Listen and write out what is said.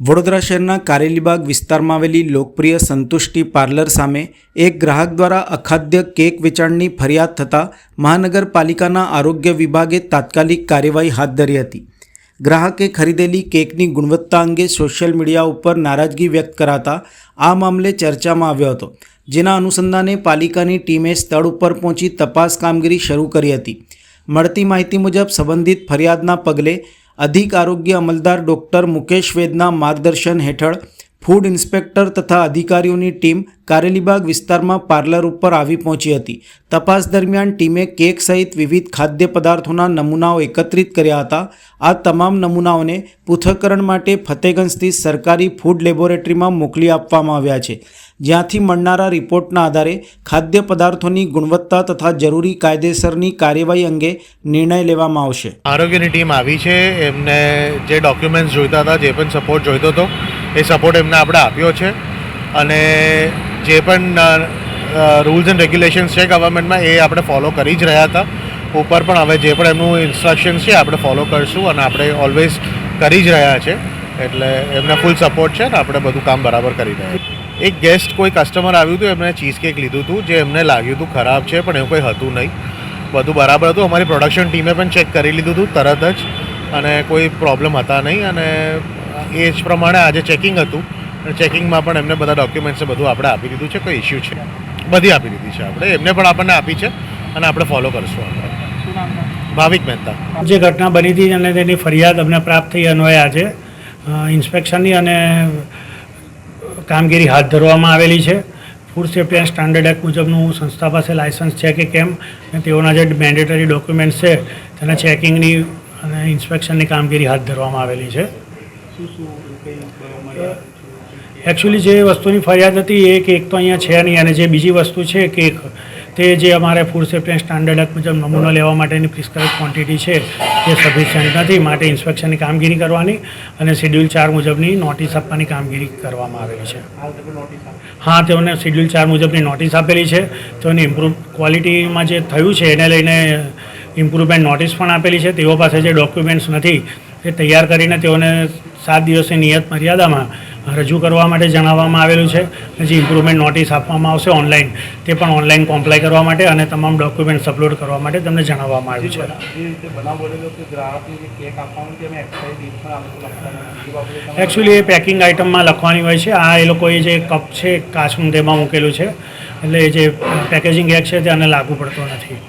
વડોદરા શહેરના કારેલીબાગ વિસ્તારમાં આવેલી લોકપ્રિય સંતુષ્ટિ પાર્લર સામે એક ગ્રાહક દ્વારા અખાદ્ય કેક વેચાણની ફરિયાદ થતાં મહાનગરપાલિકાના આરોગ્ય વિભાગે તાત્કાલિક કાર્યવાહી હાથ ધરી હતી. ગ્રાહકે ખરીદેલી કેકની ગુણવત્તા અંગે સોશિયલ મીડિયા ઉપર નારાજગી વ્યક્ત કરાતા આ મામલે ચર્ચામાં આવ્યો હતો, જેના અનુસંધાને પાલિકાની ટીમે સ્થળ ઉપર પહોંચી તપાસ કામગીરી શરૂ કરી હતી. મળતી માહિતી મુજબ સંબંધિત ફરિયાદના પગલે અધિક આરોગ્ય અમલદાર ડૉક્ટર મુકેશ વેદના માર્ગદર્શન હેઠળ ફૂડ ઇન્સ્પેક્ટર તથા અધિકારીઓની ટીમ કારેલીબાગ વિસ્તારમાં પાર્લર ઉપર આવી પહોંચી હતી. તપાસ દરમિયાન ટીમે કેક સહિત વિવિધ ખાદ્ય પદાર્થોના નમૂનાઓ એકત્રિત કર્યા હતા. આ તમામ નમૂનાઓને પૃથ્થકરણ માટે ફતેગંજ સરકારી ફૂડ લેબોરેટરીમાં મોકલી આપવામાં આવ્યા છે. જ્યાંથી મળનારા રિપોર્ટના આધારે ખાદ્ય પદાર્થોની ગુણવત્તા તથા જરૂરી કાયદેસરની કાર્યવાહી અંગે નિર્ણય લેવામાં આવશે. આરોગ્યની ટીમ આવી છે. એમને જે ડોક્યુમેન્ટ્સ જોઈતા હતા, જે પણ સપોર્ટ જોઈતો હતો એ સપોર્ટ એમને આપણે આપ્યો છે. અને જે પણ રૂલ્સ એન્ડ રેગ્યુલેશન્સ છે ગવર્મેન્ટમાં એ આપણે ફોલો કરી જ રહ્યા હતા. ઉપર પણ હવે જે પણ એમનું ઇન્સ્ટ્રક્શન્સ છે, આપણે ફોલો કરશું અને આપણે ઓલવેઝ કરી જ રહ્યા છે. એટલે એમને ફૂલ સપોર્ટ છે ને આપણે બધું કામ બરાબર કરી રહ્યા એક ગેસ્ટ કોઈ કસ્ટમર આવ્યું હતું, એમણે ચીઝ કેક લીધું હતું, જે એમને લાગ્યું હતું ખરાબ છે, પણ એવું કંઈ હતું નહીં. બધું બરાબર હતું. અમારી પ્રોડક્શન ટીમે પણ ચેક કરી લીધું હતું તરત જ. અને કોઈ પ્રોબ્લેમ હતા નહીં. અને એ જ પ્રમાણે આજે ચેકિંગ હતું. ચેકિંગમાં પણ એમને બધા ડોક્યુમેન્ટ્સ બધું આપણે આપી દીધું છે કોઈ ઇસ્યુ છે બધી આપી દીધી છે આપણે. એમને પણ આપણને આપી છે અને આપણે ફોલો કરશું આપણે ભાવિક મહેતા. જે ઘટના બની હતી અને તેની ફરિયાદ અમને પ્રાપ્ત થઈ અન્વયે આજે ઇન્સ્પેક્શનની અને કામગીરી હાથ ધરવામાં આવેલી છે. Food safety and standard act મુજબનું સંસ્થા પાસે લાયસન્સ છે કે કેમ અને તેઓના જે મેન્ડેટરી ડોક્યુમેન્ટ્સ છે તેના ચેકિંગની અને ઇન્સ્પેક્શનની કામગીરી હાથ ધરવામાં આવેલી છે. એકચ્યુઅલી જે વસ્તુની ફરિયાદ હતી એ કેક તો અહીંયા છે નહીં, અને જે બીજી વસ્તુ છે કેક તે જે અમારે ફૂડ સેફ્ટી સ્ટાન્ડર્ડ એક્ટ મુજબ નમૂનો લેવા માટેની પ્રિસ્ક્રાઇબ ક્વોન્ટિટી છે તે સફિશિયન્ટ નથી, માટે ઇન્સ્પેક્શનની કામગીરી કરવાની અને શેડ્યુલ ચાર મુજબની નોટિસ આપવાની કામગીરી કરવામાં આવેલી છે. હા, તેઓને શેડ્યુલ ચાર મુજબની નોટિસ આપેલી છે, તેઓની ઇમ્પ્રુવ ક્વોલિટીમાં જે થયું છે, એને લઈને ઇમ્પ્રુવમેન્ટ નોટિસ પણ આપેલી છે, તેઓ પાસે જે ડોક્યુમેન્ટ્સ નથી તે તૈયાર કરીને તેઓને સાત દિવસની નિયત મર્યાદામાં રજૂ કરવા માટે જણાવવામાં આવેલું છે. જે ઇમ્પ્રુવમેન્ટ નોટિસ આપવામાં આવશે ઓનલાઈન તે પણ ઓનલાઈન કોમ્પ્લાય કરવા માટે અને તમામ ડોક્યુમેન્ટ્સ અપલોડ કરવા માટે તમને જણાવવામાં આવ્યું છે. એ એકચ્યુઅલી એ પેકિંગ આઇટમમાં લખવાની હોય છે. આ એ લોકોએ જે કપ છે કાચનું તેમાં મૂકેલું છે. એટલે એ જે પેકેજિંગ એક્ટ છે તે આને લાગુ પડતો નથી.